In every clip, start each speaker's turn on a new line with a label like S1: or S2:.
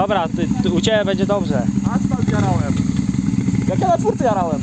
S1: Dobra, ty, ty, u Ciebie będzie dobrze.
S2: Asfalt jarałem. Jak ja na czwórce jarałem.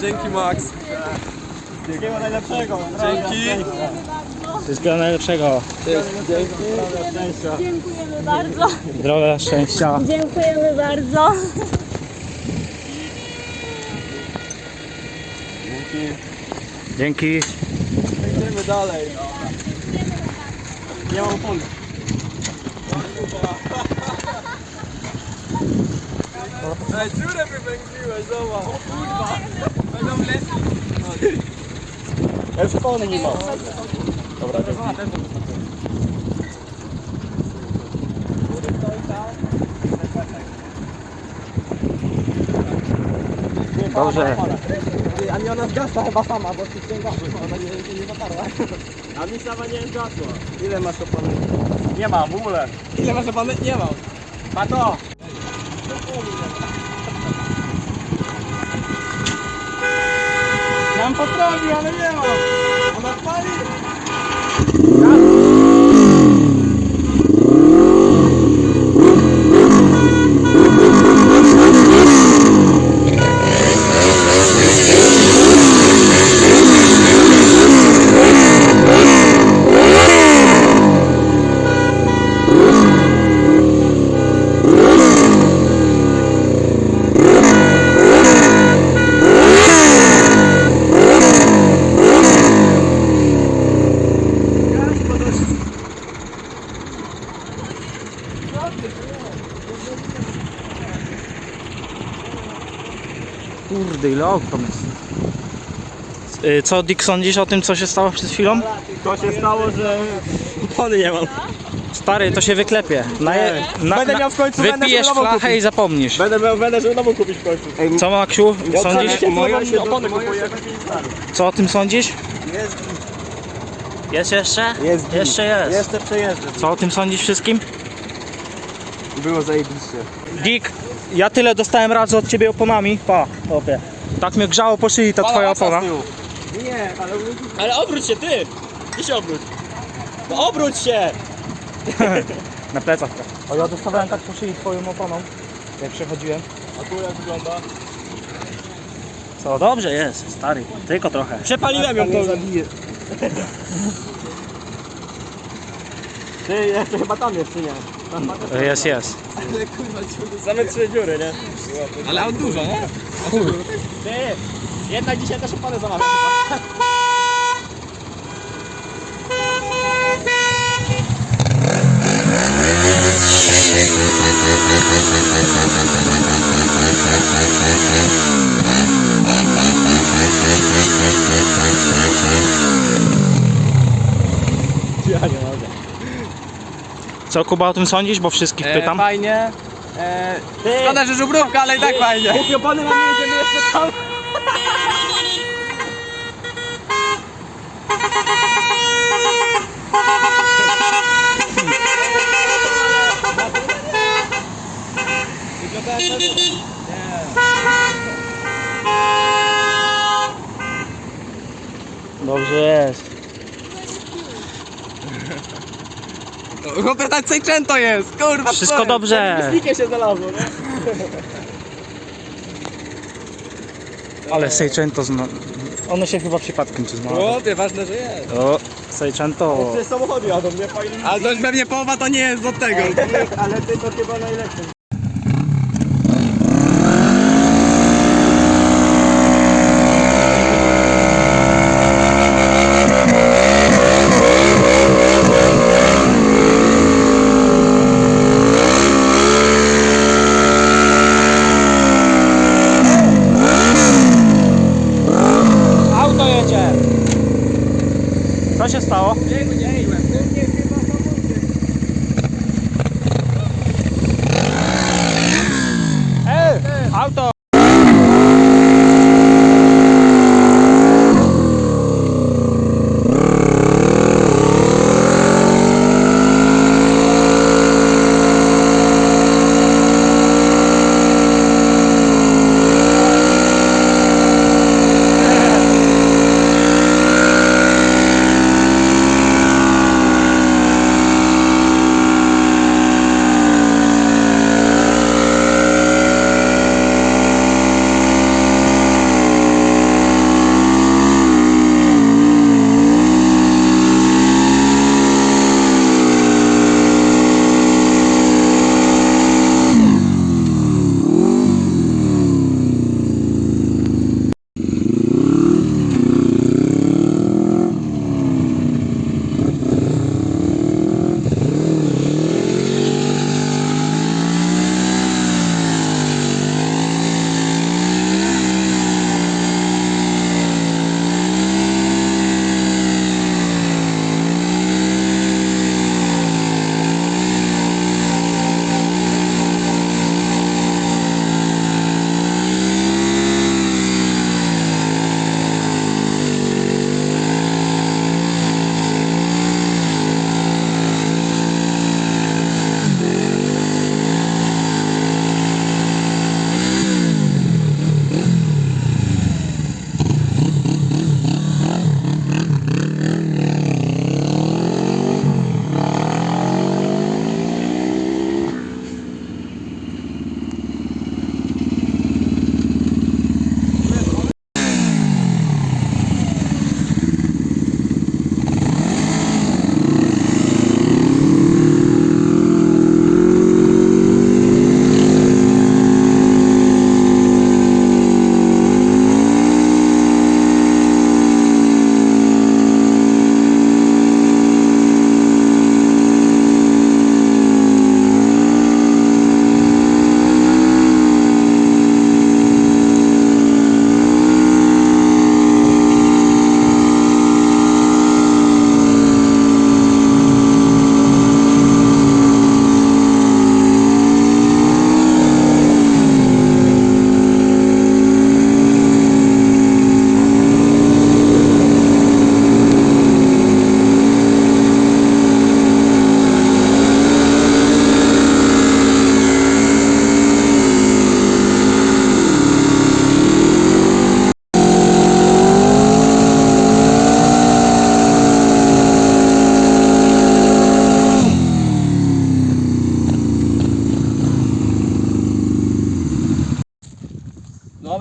S2: Dzięki Max. Wszystkiego najlepszego. Dzięki.
S1: Wszystkiego najlepszego.
S3: Dziękujemy bardzo.
S1: Zdrowia, szczęścia.
S3: Dziękujemy bardzo.
S1: Dzięki.
S2: Idziemy dalej. Nie mam opony. Ej, dziurę wypędziłeś, zobacz. O kurwa. Będą leci. Ja już opony nie mam. Dobra, dzięki.
S1: Dobrze.
S2: A mi ona zgasła chyba sama, bo się nie gasła. Ona nie, się nie zatarła. A mi sama nie zgasła. Ile masz opony? Nie mam, w ogóle. Ile masz opony? Nie mam. Pato! Mam poprawi, ale nie mam. Ona pali.
S1: Kurde, ile jest. Y, Co Dick sądzisz o tym, co się stało przed chwilą?
S2: To się stało, że opony nie mam.
S1: Stary, to się wyklepie. Na, je- na,
S2: Będę miał w końcu
S1: Wypijesz
S2: nową
S1: flachę
S2: kupić.
S1: i zapomnisz.
S2: Będę miał, będę żeby nową kupić w końcu. Ej,
S1: Co Maksiu, sądzisz?
S2: moja się opony kupuję.
S1: Co o tym sądzisz?
S2: Jest,
S1: Jest jeszcze?
S2: jest.
S1: Jeszcze jest.
S2: Jeszcze przejeżdżę.
S1: Co o tym sądzisz wszystkim?
S2: Było zajebiście.
S1: Dick, ja tyle dostałem razy od ciebie oponami. Pa, opie. Tak mnie grzało po szyi ta twoja opona.
S2: Nie, ale... Ale obróć się, ty! Ty się obróć. No obróć się!
S1: Na plecach. tak. O, ja dostawałem tak po szyi twoją oponą, jak przechodziłem.
S2: A tu jak wygląda?
S1: Co, dobrze jest, stary. Tylko trochę.
S2: Przepaliłem ją to.
S4: zabije.
S2: Ty, jeszcze chyba tam jest, czy nie?
S1: Jest, jest.
S2: Same trzy dziury, nie? Ale on dużo, nie? Ty, jednak dzisiaj też opony zamawiam chyba.
S1: Co Kuba o tym sądzisz, bo wszystkich
S4: E,
S1: pytam?
S4: fajnie. E, szkoda, że żubrówka, ale i tak fajnie. Jakie opony jedziemy jeszcze tam.
S1: Dobrze jest.
S4: Tak Seicento jest, kurwa.
S1: Wszystko
S4: co jest?
S1: dobrze.
S4: Jak Wysnikiem się znalazło, nie?
S1: Ale Seicento zna... One się chyba przypadkiem tu znalazły.
S4: Chłopie, ważne, że jest.
S1: O, Seicento.
S4: Przecież samochody jadą, nie fajnie. Ale to już pewnie połowa to nie jest od tego. Ale ty to chyba najlepszy.
S1: Co się stało?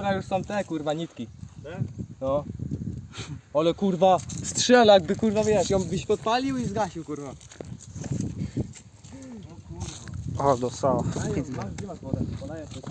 S4: Dobra, już są te kurwa nitki. No. Ale kurwa strzela jakby kurwa wiesz, ją byś podpalił i zgasił kurwa.
S1: O, dostała.
S4: Masz, gdzie masz wodę? Podaję to,